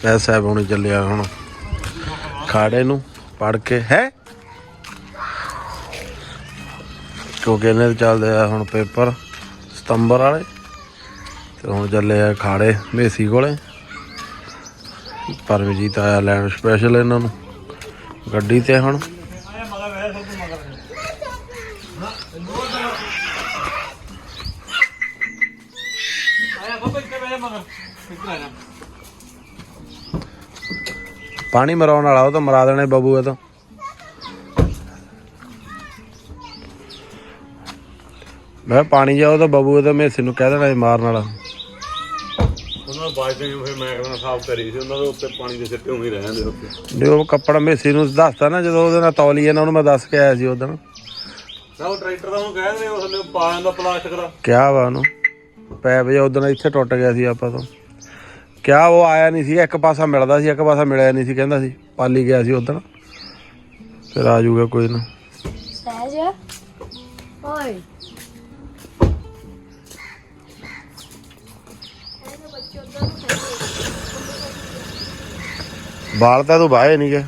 ਐ ਸਾਹਿਬ ਹੁਣ ਚੱਲਿਆ ਹੁਣ ਖਾੜੇ ਨੂੰ ਪੜ ਕੇ, ਹੈ? ਕਿਉਂਕਿ ਇਹਨੇ ਚੱਲਦੇ ਆ ਹੁਣ ਪੇਪਰ ਸਤੰਬਰ ਵਾਲੇ, ਤੇ ਹੁਣ ਚੱਲੇ ਆ ਖਾੜੇ ਮੇਸੀ ਕੋਲੇ। ਪਰਮਜੀਤ ਆਇਆ ਲੈਣ ਸਪੈਸ਼ਲ ਇਹਨਾਂ ਨੂੰ, ਗੱਡੀ ਤੇ ਹੁਣ। ਪਾਣੀ ਮਰਾਉਣ ਵਾਲਾ ਉਹ ਤਾਂ ਮਰਾ ਦੇਣੇ ਬਾਬੂ ਇਹ ਤਾਂ। ਮੈਂ ਪਾਣੀ ਜਾਓ ਤਾਂ ਬਾਬੂ ਇਹ ਤਾਂ ਮੇਸੇ ਨੂੰ ਕਹਿ ਦੇਣਾ ਮਾਰਨ ਵਾਲਾ। ਉਹਨਾਂ ਨੂੰ ਬਾਅਦ ਵਿੱਚ ਫਿਰ ਮੈਂ ਕਹਿੰਦਾ ਸਾਫ਼ ਕਰੀ ਸੀ ਉਹਨਾਂ ਦੇ ਉੱਤੇ ਪਾਣੀ ਦੇ ਸਿੱਟੇ ਉਵੇਂ ਹੀ ਰਹਿੰਦੇ ਉੱਤੇ ਨਹੀਂ ਉਹ ਕੱਪੜਾ ਮੇਸੇ ਨੂੰ ਦੱਸਤਾ ਨਾ ਜਦੋਂ ਉਹਦੇ ਨਾਲ ਤੌਲੀਏ ਨਾਲ ਉਹਨੂੰ ਮੈਂ ਦੱਸ ਕੇ ਆਇਆ ਸੀ ਉਦੋਂ ਨਾ ਉਹ ਟਰੈਕਟਰ ਦਾ ਉਹਨੂੰ ਕਹਿੰਦੇ ਉਹ ਥੱਲੇ ਪਾ ਜਾਂਦਾ ਪਲਾਸਟਿਕ ਦਾ। ਕਿਆ ਵਾ ਉਹਨੂੰ। ਪੈਪ ਜਿਹਾ ਉਦੋਂ ਇੱਥੇ ਟੁੱਟ ਗਿਆ ਸੀ ਆਪਾਂ ਤੋਂ। ਕਿਆ ਉਹ ਆਇਆ ਨਹੀਂ ਸੀ ਇੱਕ ਪਾਸਾ ਮਿਲਦਾ ਸੀ ਇੱਕ ਪਾਸਾ ਮਿਲਿਆ ਨਹੀਂ ਸੀ ਕਹਿੰਦਾ ਸੀ ਪਾਲੀ ਗਿਆ ਸੀ ਉਦੋਂ ਫਿਰ ਆ ਜਾਊਗਾ ਕੋਈ ਨਾ। ਸਹਿਜ? ਓਏ। ਬਾਲ ਤਾਂ ਤੂੰ ਬਾਹੇ ਨਹੀਂ ਗਏ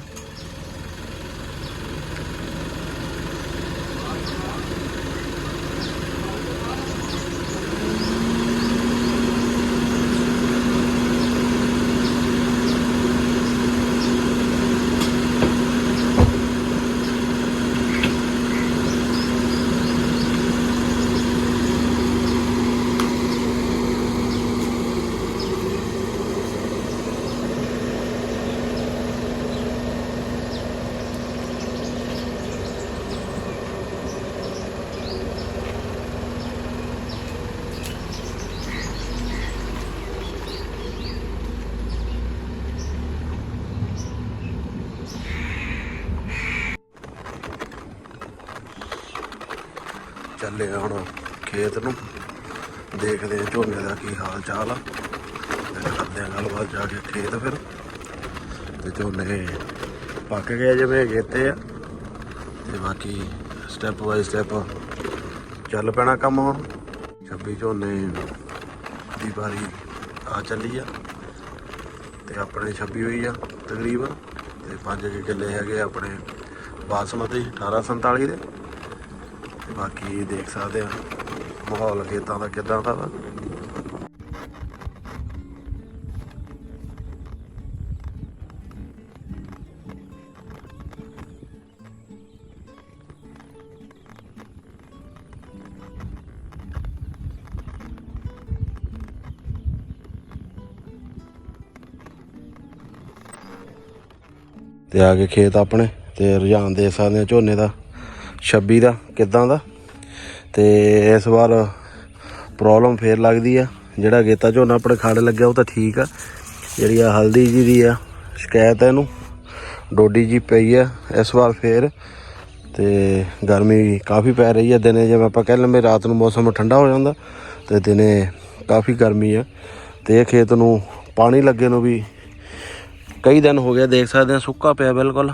ਚੱਲੇ ਆ ਹੁਣ ਖੇਤ ਨੂੰ। ਦੇਖਦੇ ਆ ਝੋਨੇ ਦਾ ਕੀ ਹਾਲ ਚਾਲ ਆ। ਤੇ ਕਰਦੇ ਆ ਗੱਲਬਾਤ ਜਾ ਕੇ ਖੇਤ ਫਿਰ। ਤੇ ਝੋਨੇ ਪੱਕ ਗਏ ਜਿਵੇਂ ਗੇਤੇ ਆ। ਤੇ ਬਾਕੀ ਸਟੈਪ ਬਾਈ ਸਟੈਪ ਚੱਲ ਪੈਣਾ ਕੰਮ ਹੁਣ। 26 ਝੋਨੇ ਦੀ ਵਾਰੀ ਆ ਚੱਲੀ ਆ। ਤੇ ਆਪਣੇ 26 ਹੋਈ ਆ ਤਕਰੀਬਨ। ਤੇ 5 ਕਿੱਲੇ ਹੈਗੇ ਆਪਣੇ ਬਾਸਮਤੀ 1847 ਦੇ। ਤੇ ਬਾਕੀ ਦੇਖ ਸਕਦੇ ਆ ਮਾਹੌਲ ਖੇਤਾਂ ਦਾ ਕਿਦਾਂ ਦਾ ਵਾ। ਤੇ ਆ ਕੇ ਖੇਤ ਆਪਣੇ ਤੇ ਰੁਝਾਨ ਦੇ ਸਕਦੇ ਆ ਝੋਨੇ ਦਾ। 26 ਦਾ, ਕਿੱਦਾਂ ਦਾ? ਤੇ ਇਸ ਵਾਰ ਪ੍ਰੋਬਲਮ ਫੇਰ ਲੱਗਦੀ ਆ। ਜਿਹੜਾ ਗੇਤਾ ਝੋਨਾ ਆਪਣੇ ਖਾੜੇ ਲੱਗਿਆ, ਉਹ ਤਾਂ ਠੀਕ ਆ। ਜਿਹੜੀ ਆ ਹਲਦੀ ਜੀ ਦੀ ਆ ਸ਼ਿਕਾਇਤ ਹੈ ਇਹਨੂੰ। ਡੋਡੀ ਜੀ ਪਈ ਆ ਇਸ ਵਾਰ ਫੇਰ। ਤੇ ਗਰਮੀ ਕਾਫੀ ਪੈ ਰਹੀ ਆ ਦਿਨੇ, ਜਿਵੇਂ ਆਪਾਂ ਕਹਿ ਲੰਮੇ ਰਾਤ ਨੂੰ ਮੌਸਮ ਠੰਡਾ ਹੋ ਜਾਂਦਾ, ਤੇ ਦਿਨੇ ਕਾਫੀ ਗਰਮੀ ਆ। ਤੇ ਇਹ ਖੇਤ ਨੂੰ ਪਾਣੀ ਲੱਗੇ ਨੂੰ ਵੀ ਕਈ ਦਿਨ ਹੋ ਗਿਆ ਦੇਖ ਸਕਦੇ ਆ ਸੁੱਕਾ ਪਿਆ ਬਿਲਕੁਲ।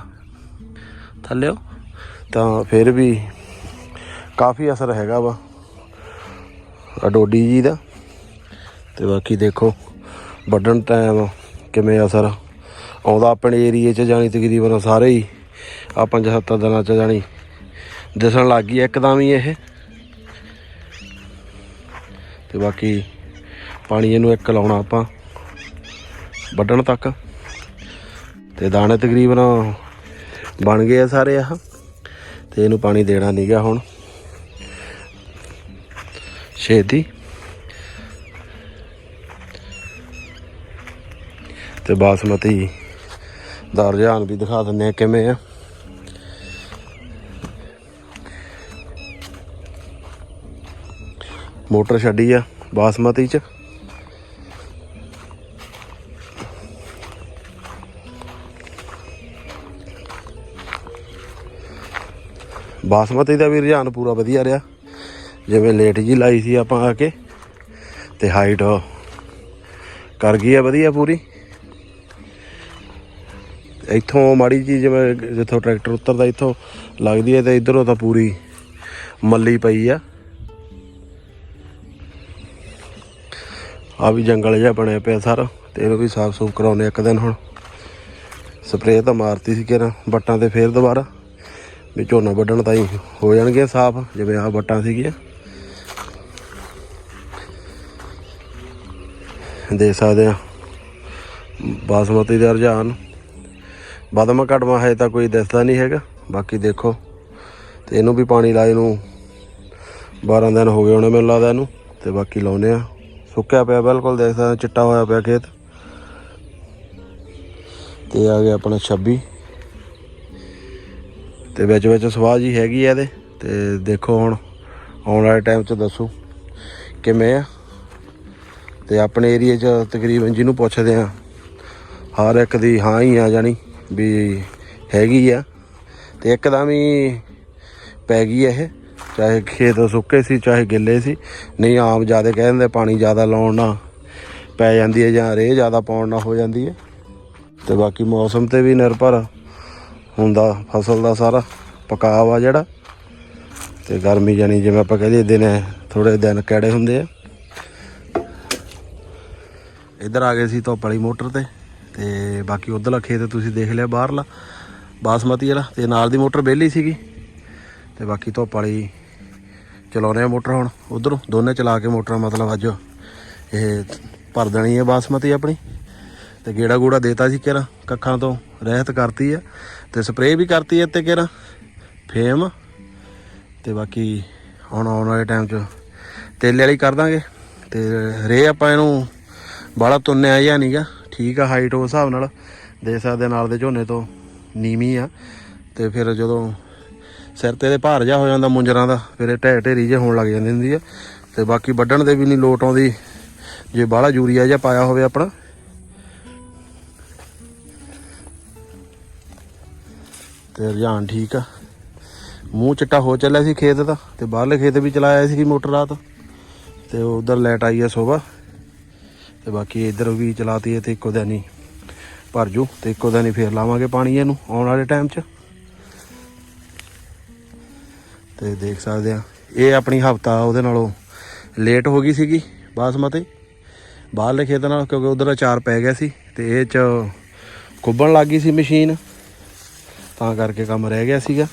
ਥੱਲਿਓ। ਤਾਂ ਫਿਰ ਵੀ ਕਾਫੀ ਅਸਰ ਹੈਗਾ ਵਾ ਅਡੋਡੀ ਜੀ ਦਾ। ਤੇ ਬਾਕੀ ਦੇਖੋ, ਵੱਢਣ ਟਾਈਮ ਕਿਵੇਂ ਅਸਰ ਆਉਂਦਾ ਆਪਣੇ ਏਰੀਏ 'ਚ ਜਾਣੀ ਤਕਰੀਬਨ ਸਾਰੇ ਹੀ ਆ ਪੰਜ ਸੱਤ ਦਿਨਾਂ 'ਚ ਜਾਣੀ। ਦਿਸਣ ਲੱਗ ਗਈ ਇੱਕਦਮ ਹੀ ਇਹ। ਤੇ ਬਾਕੀ ਪਾਣੀ ਇਹਨੂੰ ਇੱਕ ਲਾਉਣਾ ਆਪਾਂ, ਵੱਢਣ ਤੱਕ। ਤੇ ਦਾਣੇ ਤਕਰੀਬਨ ਬਣ ਗਏ ਆ ਸਾਰੇ ਆਹ। ਤੇ ਇਹਨੂੰ ਪਾਣੀ ਦੇਣਾ ਨਹੀਂਗਾ ਹੁਣ। ਛੇਤੀ। ਤੇ ਬਾਸਮਤੀ ਦਾ ਰੁਝਾਨ ਵੀ ਦਿਖਾ ਦਿੰਦੇ ਆ ਕਿਵੇਂ ਆ। ਮੋਟਰ ਛੱਡੀ ਆ ਬਾਸਮਤੀ ਚ। ਬਾਸਮਤੀ ਦਾ ਵੀ ਰੁਝਾਨ ਪੂਰਾ ਵਧੀਆ ਰਿਹਾ। ਜਿਵੇਂ ਲੇਟ ਜੀ ਲਾਈ ਸੀ ਆਪਾਂ ਆ ਕੇ, ਤੇ ਹਾਈਟ ਕਰ ਗਈ ਆ ਵਧੀਆ ਪੂਰੀ। ਇੱਥੋਂ ਮਾੜੀ ਜੀ ਜਿਵੇਂ ਜਿੱਥੋਂ ਟਰੈਕਟਰ ਉਤਰਦਾ, ਇੱਥੋਂ ਲੱਗਦੀ ਹੈ ਤੇ ਇਧਰੋਂ ਤਾਂ ਪੂਰੀ ਮੱਲੀ ਪਈ ਆ। ਆ ਵੀ ਜੰਗਲ ਜਿਹਾ ਬਣਿਆ ਪਿਆ ਸਾਰਾ, ਤੇ ਇਹਨੂੰ ਵੀ ਸਾਫ਼ ਸੂਫ ਕਰਾਉਣੇ ਇੱਕ ਦਿਨ ਹੁਣ। ਸਪਰੇਅ ਤਾਂ ਮਾਰਤੀ ਸੀ ਕਿਰਾਂ ਬੱਟਾਂ ਤੇ ਫੇਰ ਦੁਬਾਰਾ। ਵੀ ਝੋਨਾ ਵੱਢਣ ਤਾਈਂ ਹੋ ਜਾਣਗੇ ਸਾਫ਼ ਜਿਵੇਂ ਆਹ ਵੱਟਾਂ ਸੀਗੀਆਂ। ਦੇ ਸਕਦੇ ਆ ਬਾਸਮਤੀ ਦਾ ਰੁਝਾਨ। ਬਦਮ ਕਟਵਾ ਹੈ ਤਾਂ ਕੋਈ ਦਿਸਦਾ ਨਹੀਂ ਹੈਗਾ ਬਾਕੀ ਦੇਖੋ। ਤੇ ਇਹਨੂੰ ਵੀ ਪਾਣੀ ਲਾਏ ਨੂੰ 12 ਦਿਨ ਹੋ ਗਏ ਹੋਣੇ ਮੈਨੂੰ ਲੱਗਦਾ ਇਹਨੂੰ ਤੇ ਬਾਕੀ ਲਾਉਨੇ ਆ। ਸੁੱਕਿਆ ਪਿਆ ਬਿਲਕੁਲ ਦੇਖ ਸਕਦੇ ਹੋ, ਚਿੱਟਾ ਹੋਇਆ ਪਿਆ ਖੇਤ। ਤੇ ਆ ਗਿਆ ਆਪਣਾ 26 ਤੇ ਵਿੱਚ ਵਿੱਚ ਸਵਾਹ ਜੀ ਹੈਗੀ ਆ ਇਹਦੇ, ਤੇ ਦੇਖੋ ਹੁਣ, ਆਉਣ ਵਾਲੇ ਟਾਈਮ 'ਚ ਦੱਸੋ ਕਿਵੇਂ ਆ। ਤੇ ਆਪਣੇ ਏਰੀਆ 'ਚ ਤਕਰੀਬਨ ਜਿਹਨੂੰ ਪੁੱਛਦੇ ਆ, ਹਰ ਇੱਕ ਦੀ ਹਾਂ ਹੀ ਆ ਜਾਣੀ ਵੀ ਹੈਗੀ ਆ। ਤੇ ਇੱਕਦਮ ਹੀ ਪੈ ਗਈ ਇਹ, ਚਾਹੇ ਖੇਤ ਸੁੱਕੇ ਸੀ, ਚਾਹੇ ਗਿੱਲੇ ਸੀ, ਨਹੀਂ ਆਮ ਜ਼ਿਆਦਾ ਕਹਿ ਦਿੰਦੇ ਪਾਣੀ ਜ਼ਿਆਦਾ ਲਾਉਣ ਨਾਲ ਪੈ ਜਾਂਦੀ ਹੈ ਜਾਂ ਰੇਹ ਜ਼ਿਆਦਾ ਪਾਉਣ ਨਾਲ ਹੋ ਜਾਂਦੀ ਹੈ। ਤੇ ਬਾਕੀ ਮੌਸਮ ਤੇ ਵੀ ਨਿਰਭਰ ਹੁੰਦਾ ਫਸਲ ਦਾ ਸਾਰਾ, ਪਕਾਵ ਆ ਜਿਹੜਾ। ਤੇ ਗਰਮੀ ਜਾਨੀ ਜਿਵੇਂ ਆਪਾਂ ਕਹਦੇ ਦਿਨ ਥੋੜੇ ਦਿਨ ਕਿਹੜੇ ਹੁੰਦੇ ਆ। ਇੱਧਰ ਆ ਗਏ ਸੀ ਧੁੱਪ ਵਾਲੀ ਮੋਟਰ ਤੇ ਤੇ ਬਾਕੀ ਉਧਰਲਾ ਖੇਤ ਤੁਸੀਂ ਦੇਖ ਲਿਆ ਬਾਹਰਲਾ, ਬਾਸਮਤੀ ਵਾਲਾ, ਤੇ ਨਾਲ ਦੀ ਮੋਟਰ ਵਿਹਲੀ ਸੀਗੀ। ਤੇ ਬਾਕੀ ਧੁੱਪ ਵਾਲੀ ਚਲਾਉਨੇ ਆ ਮੋਟਰ ਹੁਣ, ਉਧਰੋਂ ਦੋਨੇ ਚਲਾ ਕੇ ਮੋਟਰਾਂ ਮਤਲਬ ਅੱਜ ਇਹ ਭਰ ਦੇਣੀ ਹੈ ਬਾਸਮਤੀ ਆਪਣੀ। ਤੇ ਗੇੜਾ ਗੂੜਾ ਦੇਤਾ ਸੀ ਕਿਰਾ ਕੱਖਾਂ ਤੋਂ, ਰਹਿਤ ਕਰਤੀ ਆ ਤੇ ਸਪਰੇਅ ਵੀ ਕਰਤੀ ਹੈ ਤੇ ਕਿਰਾ ਫੇਮ। ਤੇ ਬਾਕੀ ਹੁਣ ਆਉਣ ਵਾਲੇ ਟਾਈਮ 'ਚ ਤੇਲੇ ਵਾਲੀ ਕਰ ਦਾਂਗੇ। ਤੇ ਰੇ ਆਪਾਂ ਇਹਨੂੰ ਬਾਹਲਾ ਤੁੰਨਿਆ ਜਾਂ ਨਹੀਂਗਾ ਠੀਕ ਆ ਹਾਈਟ ਉਸ ਹਿਸਾਬ ਨਾਲ। ਦੇ ਸਕਦੇ ਨਾਲ ਦੇ ਝੋਨੇ ਤੋਂ ਨੀਵੀਂ ਆ। ਤੇ ਫਿਰ ਜਦੋਂ ਸਿਰ ਤੇ ਦੇ ਭਾਰ ਜਾ ਹੋ ਜਾਂਦਾ ਮੁੰਜਰਾਂ ਦਾ, ਫਿਰ ਇਹ ਢਹਿ ਢੇਰੀ ਜੇ ਹੋਣ ਲੱਗ ਜਾਂਦੀ ਹੁੰਦੀ ਆ। ਤੇ ਬਾਕੀ ਵੱਢਣ ਦੇ ਵੀ ਨਹੀਂ ਲੋਟ ਆਉਂਦੀ। ਜੇ ਬਾਹਲਾ ਯੂਰੀਆ ਜਿਹਾ ਪਾਇਆ ਹੋਵੇ ਆਪਣਾ। ਤੇ ਰੁਝਾਨ ਠੀਕ ਆ। ਮੂੰਹ ਚਿੱਟਾ ਹੋ ਚੱਲਿਆ ਸੀ ਖੇਤ ਦਾ ਤੇ ਬਾਹਰਲੇ ਖੇਤ ਵੀ ਚਲਾਇਆ ਸੀ ਮੋਟਰ ਰਾਤ। ਤੇ ਉਧਰ ਲਾਈਟ ਆਈ ਆ ਸਵੇਰ ਤੇ ਬਾਕੀ ਇੱਧਰ ਵੀ ਚਲਾਤੀ ਹੈ ਤੇ ਇੱਕੋ ਦਿਨ ਹੀ ਭਰ ਜੂ ਤੇ ਇੱਕੋ ਦਿਨ ਹੀ ਫੇਰ ਲਾਵਾਂਗੇ ਪਾਣੀ ਇਹਨੂੰ ਆਉਣ ਵਾਲੇ ਟਾਈਮ 'ਚ। ਤੇ ਦੇਖ ਸਕਦੇ ਆ, ਇਹ ਆਪਣੀ ਹਫਤਾ ਉਹਦੇ ਨਾਲੋਂ ਲੇਟ ਹੋ ਗਈ ਸੀਗੀ ਬਾਸਮਤੀ। ਬਾਹਰਲੇ ਖੇਤ ਨਾਲ ਕਿਉਂਕਿ ਉਧਰ ਅਚਾਰ ਪੈ ਗਿਆ ਸੀ ਤੇ ਇਹ 'ਚ ਕੁੱਬਣ ਲੱਗ ਗਈ ਸੀ ਮਸ਼ੀਨ। ਤਾਂ ਕਰਕੇ ਕੰਮ ਰਹਿ ਗਿਆ ਸੀਗਾ।